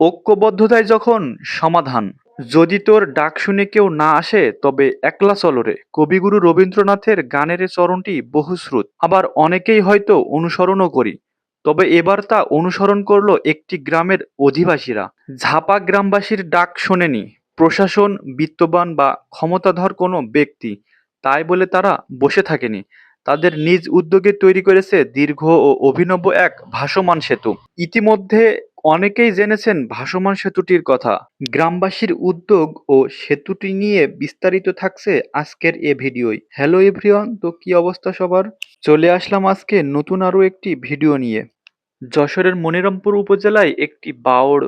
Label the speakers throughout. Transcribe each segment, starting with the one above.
Speaker 1: ঐক্যবদ্ধতায় যখন সমাধান, যদি তোর ডাক শুনে কেউ না আসে, তবে একলা চলরে কবিগুরু রবীন্দ্রনাথের গানের চরণটি বহুশ্রুত। আবার অনেকেই হয়তো অনুসরণও করি, তবে এবার তা অনুসরণ করল একটি গ্রামের অধিবাসীরা। ঝাপা গ্রামবাসীর ডাক শোনেনি। প্রশাসন, বিত্তবান বা ক্ষমতাধর কোনো ব্যক্তি, তাই বলে তারা বসে থাকেনি। তাদের নিজ উদ্যোগে তৈরি করেছে দীর্ঘ ও অভিনব এক ভাসমান সেতু। ইতিমধ্যে অনেকেই জেনেছেন ভাসমান সেতুটির কথা। গ্রামবাসীর উদ্যোগ ও সেতুটি নিয়ে বিস্তারিত থাকছে আজকের এ ভিডিওয় হ্যালো এভরিওয়ান, তো কি অবস্থা সবার? চলে আসলাম আজকে নতুন আরও একটি ভিডিও নিয়ে। যশোরের মনিরামপুর উপজেলায় একটি বাওড়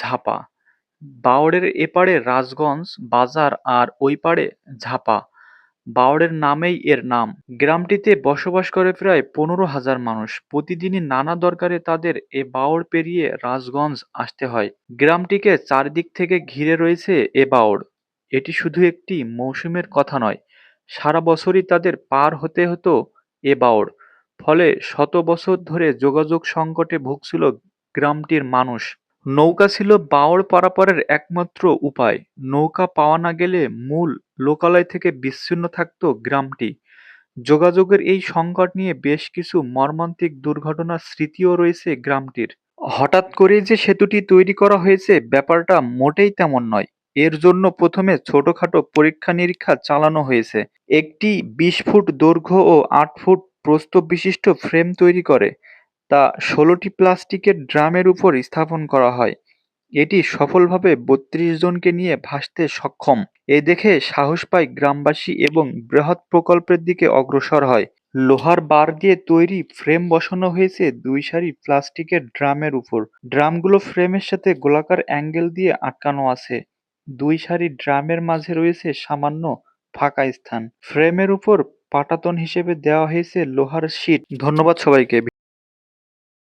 Speaker 1: ঝাপা। বাওড়ের এপারে রাজগঞ্জ বাজার আর ওই পারে ঝাপা। বাওড়ের নামেই এর নাম। গ্রামটিতে বসবাস করে প্রায় পনেরো হাজার মানুষ। প্রতিদিনই নানা দরকারে তাদের এ বাওড় পেরিয়ে রাজগঞ্জ আসতে হয়। গ্রামটিকে চারদিক থেকে ঘিরে রয়েছে এ বাওড় এটি শুধু একটি মৌসুমের কথা নয়, সারা বছরই তাদের পার হতে হতো এ বাওড় ফলে শত বছর ধরে যোগাযোগ সংকটে ভুগছিল গ্রামটির মানুষ। নৌকা ছিল বাওড় পারাপারের একমাত্র উপায়। নৌকা পাওয়া না গেলে মূল লোকালয় থেকে বিচ্ছিন্ন থাকত গ্রামটি। যোগাযোগের এই সংকট নিয়ে বেশ কিছু মর্মান্তিক দুর্ঘটনার স্মৃতিও রয়েছে গ্রামটির। হঠাৎ করে যে সেতুটি তৈরি করা হয়েছে, ব্যাপারটা মোটেই তেমন নয়। এর জন্য প্রথমে ছোটখাটো পরীক্ষা নিরীক্ষা চালানো হয়েছে। একটি বিশ ফুট দৈর্ঘ্য ও আট ফুট প্রস্থ বিশিষ্ট ফ্রেম তৈরি করে। তা ষোলোটি প্লাস্টিকের ড্রামের উপর স্থাপন করা হয়। এটি সফলভাবে বত্রিশ জনকে নিয়ে ভাসতে সক্ষম। এ দেখে সাহস পায় গ্রামবাসী এবং বৃহৎ প্রকল্পের দিকে অগ্রসর হয়। লোহার বার দিয়ে তৈরি ফ্রেম বসানো হয়েছে দুই সারি প্লাস্টিকের ড্রামের উপর। ড্রামগুলো ফ্রেমের সাথে গোলাকার অ্যাঙ্গেল দিয়ে আটকানো আছে। দুই সারি ড্রামের মাঝে রয়েছে সামান্য ফাঁকা স্থান। ফ্রেমের উপর পাটাতন হিসেবে দেওয়া হয়েছে লোহার শিট। ধন্যবাদ সবাইকে।